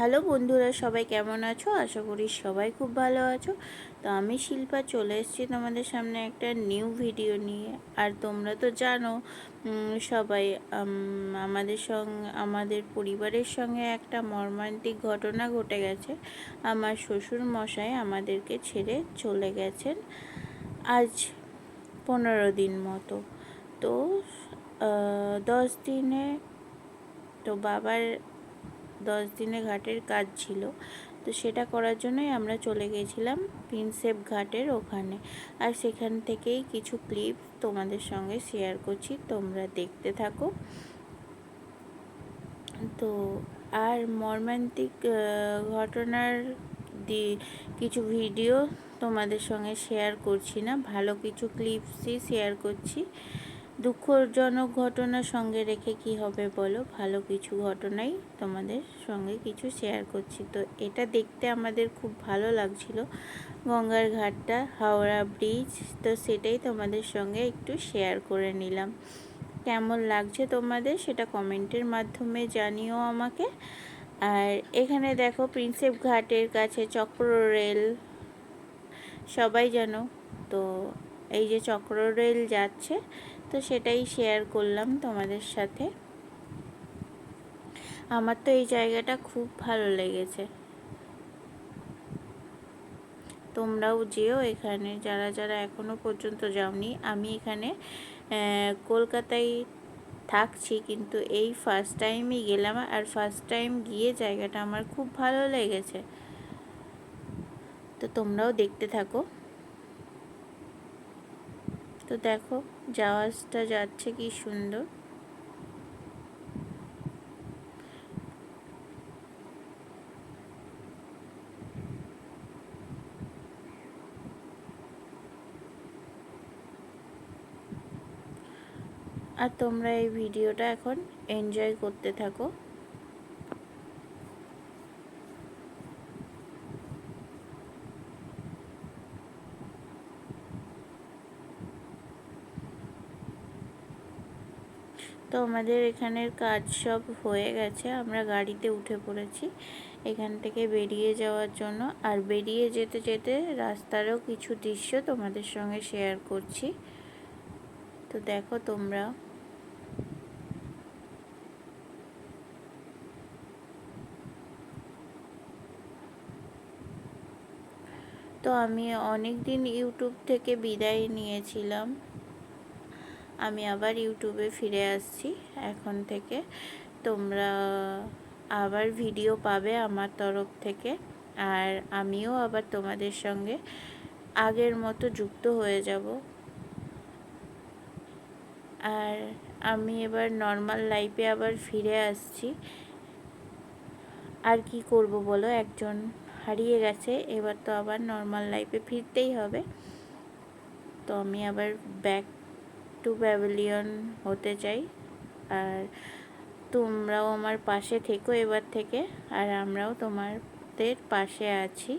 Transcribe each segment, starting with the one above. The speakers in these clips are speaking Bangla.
হ্যালো বন্ধুরা, সবাই কেমন আছো? আশা করি সবাই খুব ভালো আছো। তো আমি শিল্পা, চলে এসেছি তোমাদের সামনে একটা নিউ ভিডিও নিয়ে। আর তোমরা তো জানো সবাই আমাদের সঙ্গে, আমাদের পরিবারের সঙ্গে একটা মর্মান্তিক ঘটনা ঘটে গেছে। আমার শ্বশুর মশাই আমাদেরকে ছেড়ে চলে গেছেন আজ পনেরো দিন মতো। তো দশ দিনে তো বাবার দশ দিনে ঘাটের কাজ ছিল। তো সেটা করার জন্যই আমরা চলে গেছিলাম প্রিন্সেপ ঘাটের ওখানে। আর সেখান থেকেই কিছু ক্লিপ তোমাদের সঙ্গে শেয়ার করছি, তোমরা দেখতে থাকো। তো আর মর্মান্তিক ঘটনার দি, কিছু ভিডিও তোমাদের সঙ্গে শেয়ার করছি না। ভালো কিছু ক্লিপসই শেয়ার করছি। দুঃখজনক ঘটনা সঙ্গে রেখে কি হবে বলো? ভালো কিছু ঘটনাই তোমাদের সঙ্গে কিছু শেয়ার করছি। তো এটা দেখতে আমাদের খুব ভালো লাগছিল। গঙ্গার ঘাটটা, হাওড়া ব্রিজ তো সেটাই তোমাদের সঙ্গে একটু শেয়ার করে নিলাম। কেমন লাগছে তোমাদের সেটা কমেন্টের মাধ্যমে জানিও আমাকে। আর এখানে দেখো প্রিন্সেপ ঘাটের কাছে চক্র রেল সবাই জানো। তো এই যে চক্র রেল যাচ্ছে তো সেটাই শেয়ার করলাম তোমাদের সাথে। আমার তো এই জায়গাটা খুব ভালো লেগেছে। তোমরাও যেও এখানে, যারা যারা এখনও পর্যন্ত যাওনি, আমি এখানে কলকাতায় থাকছি, কিন্তু এই ফার্স্ট টাইমই গেলাম আর ফার্স্ট টাইম গিয়ে জায়গাটা আমার খুব ভালো লেগেছে। তো তোমরাও দেখতে থাকো। তো দেখো জাহাজটা যাচ্ছে কি সুন্দর। আর তোমরা এই ভিডিওটা এখন এনজয় করতে থাকো। তো আমাদের এখানের কাজ সব হয়ে গেছে। আমরা গাড়িতে উঠে পড়েছি এখান থেকে বেরিয়ে যাওয়ার জন্য। আর বেরিয়ে যেতে যেতে রাস্তারও কিছু দৃশ্য তোমাদের সঙ্গে শেয়ার করছি। তো দেখো তোমরা। তো আমি অনেক দিন ইউটিউব থেকে বিদায় নিয়েছিলাম। আমি আবার ইউটিউবে ফিরে আসছি এখন থেকে। তোমরা আবার ভিডিও পাবে আমার তরফ থেকে। আর আমিও আবার তোমাদের সঙ্গে আগের মতো যুক্ত হয়ে যাব। আর আমি এবার নর্মাল লাইফে আবার ফিরে আসছি। আর কি করব বলো? একজন হারিয়ে গেছে, এবার তো আবার নর্মাল লাইফে ফিরতেই হবে। তো আমি আবার ব্যাক টু প্যাভিলিয়ন হতে চাই আর তোমরাও আমার পাশে থেকো এবার থেকে, আর আমরাও তোমাদের পাশে আছি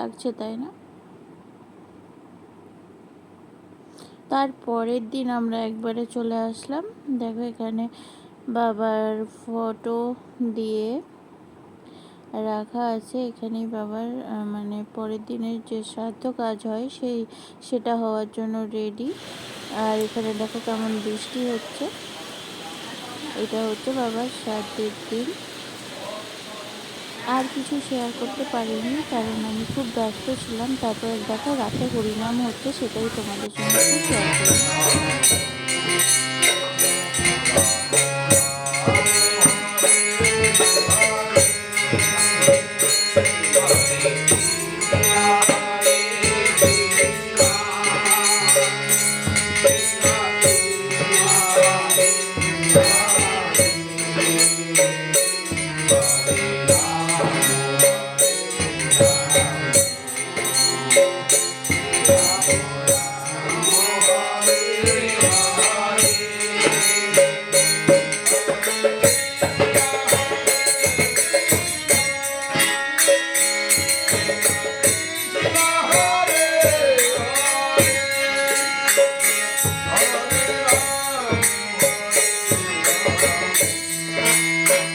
লাগছে, তাই না? তারপরের দিন আমরা একবারে চলে আসলাম। দেখো এখানে বাবার ফটো দিয়ে রাখা আছে। এখানেই বাবার মানে পরের দিনের যে শ্রাদ্ধ কাজ হয়, সেই, সেটা হওয়ার জন্য রেডি আর এখানে দেখো কেমন বৃষ্টি হচ্ছে। এটা হচ্ছে বাবার শ্রাদ্ধের দিন। আর কিছু শেয়ার করতে পারিনি, কারণ আমি খুব ব্যস্ত ছিলাম। তারপর দেখো, রাতে হরিনাম হচ্ছে, সেটাই তোমাদের জন্য শেয়ার Música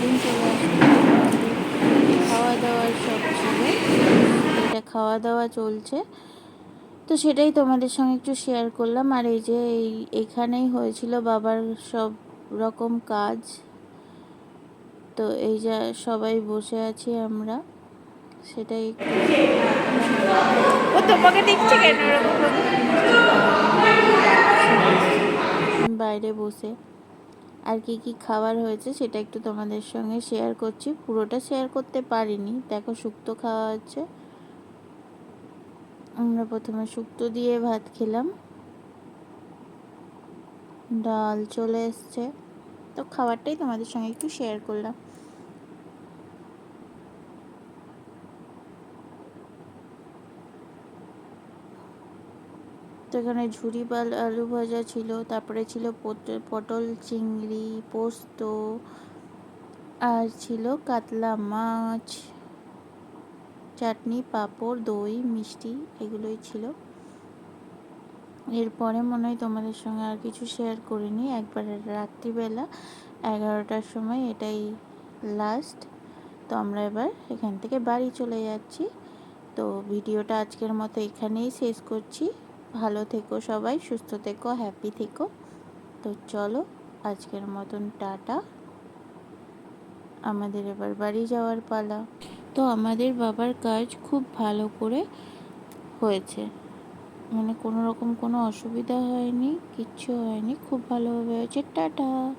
দিন চলে আসলো খাওয়া দাওয়ার সব ছিল। এটা খাওয়া দাওয়া চলছে। তো সেটাই তোমাদের সঙ্গে একটু শেয়ার করলাম। আর এই যে এই এখানেই হয়েছিল বাবার সব রকম কাজ। তো এই যা সবাই বসে আছি আমরা সেটাই ও তোমাকে দেখছে কেন? বাইরে বসে। আর কি কি খাবার হয়েছে সেটা একটু তোমাদের সঙ্গে শেয়ার করছি। পুরোটা শেয়ার করতে পারিনি। দেখো শুক্তো খাওয়া হচ্ছে। আমরা প্রথমে শুক্তো দিয়ে ভাত খেলাম। ডাল চলে এসছে। তো খাবারটাই তোমাদের সঙ্গে একটু শেয়ার করলাম। তো এখানে পাল, আলু ভাজা ছিল, তারপরে ছিল পট- পটল, চিংড়ি, পোস্ত, আর ছিল কাতলা মাছ, চাটনি, পাঁপড়, দই, মিষ্টি, এগুলোই ছিল। এরপরে মনে হয় তোমাদের সঙ্গে আর কিছু শেয়ার করিনি। একবার রাত্রিবেলা এগারোটার সময় এটাই লাস্ট তো আমরা এবার এখান থেকে বাড়ি চলে যাচ্ছি। তো ভিডিওটা আজকের মতো এখানেই শেষ করছি। ভালো থেকো সবাই, সুস্থ থেকো হ্যাপি থেকো। তো চলো, আজকের মতন টাটা। আমাদের এবার বাড়ি যাওয়ার পালা। তো আমাদের বাবার কাজ খুব ভালো করে হয়েছে। মানে কোনো রকম কোনো অসুবিধা হয়নি, কিচ্ছু হয়নি, খুব ভালোভাবে হয়েছে। টাটা!